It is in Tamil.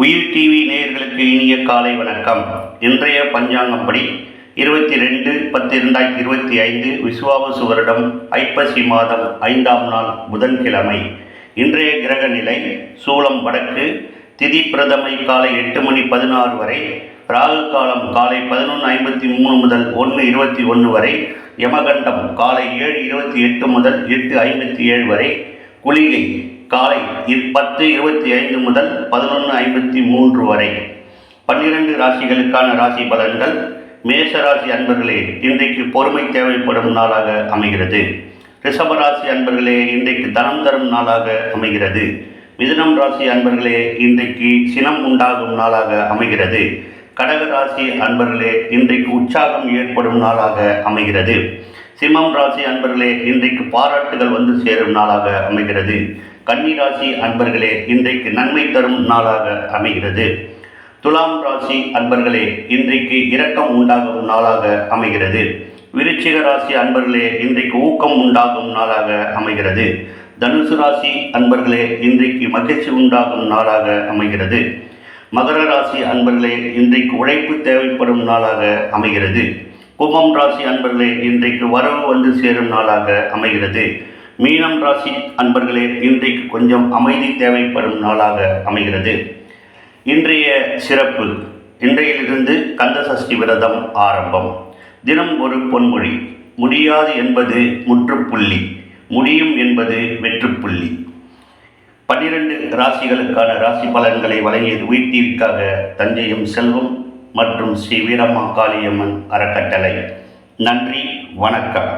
உயிர் டிவி நேயர்களுக்கு இனிய காலை வணக்கம். இன்றைய பஞ்சாங்கப்படி இருபத்தி ரெண்டு பத்து இரண்டாயிரத்தி இருபத்தி ஐந்து விசுவாவசு வருடம் ஐப்பசி மாதம் ஐந்தாம் நாள் புதன்கிழமை. இன்றைய கிரக நிலை சூலம் வடக்கு திதி பிரதமை காலை எட்டு மணி பதினாறு வரை ராகு காலம் காலை பதினொன்று ஐம்பத்தி மூணு முதல் ஒன்று இருபத்தி ஒன்று வரை யமகண்டம் காலை ஏழு இருபத்தி எட்டு முதல் எட்டு ஐம்பத்தி ஏழு வரை குளிகை காலை இ- பத்து இருபத்தி ஐந்து முதல் பதினொன்று ஐம்பத்தி மூன்று வரை. பன்னிரண்டு ராசிகளுக்கான ராசி பலன்கள் மேஷ ராசி அன்பர்களே இன்றைக்கு பொறுமை தேவைப்படும் நாளாக அமைகிறது. ரிஷப ராசி அன்பர்களே இன்றைக்கு தனம் தரும் நாளாக அமைகிறது. மிதுனம் ராசி அன்பர்களே இன்றைக்கு சினம் உண்டாகும் நாளாக அமைகிறது. கடக ராசி அன்பர்களே இன்றைக்கு உற்சாகம் ஏற்படும் நாளாக அமைகிறது. சிம்மம் ராசி அன்பர்களே இன்றைக்கு பாராட்டுகள் வந்து சேரும் நாளாக அமைகிறது. கன்னி ராசி அன்பர்களே இன்றைக்கு நன்மை தரும் நாளாக அமைகிறது. துலாம் ராசி அன்பர்களே இன்றைக்கு இரக்கம் உண்டாகும் நாளாக அமைகிறது. விருச்சிக ராசி அன்பர்களே இன்றைக்கு ஊக்கம் உண்டாகும் நாளாக அமைகிறது. தனுசு ராசி அன்பர்களே இன்றைக்கு மகிழ்ச்சி உண்டாகும் நாளாக அமைகிறது. மகர ராசி அன்பர்களே இன்றைக்கு உழைப்பு தேவைப்படும் நாளாக அமைகிறது. கும்பம் ராசி அன்பர்களே இன்றைக்கு வரவு வந்து சேரும் நாளாக அமைகிறது. மீனம் ராசி அன்பர்களே இன்றைக்கு கொஞ்சம் அமைதி தேவைப்படும் நாளாக அமைகிறது. இன்றைய சிறப்பு இன்றையிலிருந்து கந்தசஷ்டி விரதம் ஆரம்பம். தினம் ஒரு பொன்மொழி முடியாது என்பது முற்றுப்புள்ளி முடியும் என்பது வெற்றுப்புள்ளி. பன்னிரண்டு ராசிகளுக்கான ராசி பலன்களை வழங்கியது உயிர் டிவிக்காக தஞ்சையும் செல்வம் மற்றும் ஸ்ரீ வீரம்மா காளியம்மன் அறக்கட்டளை. நன்றி வணக்கம்.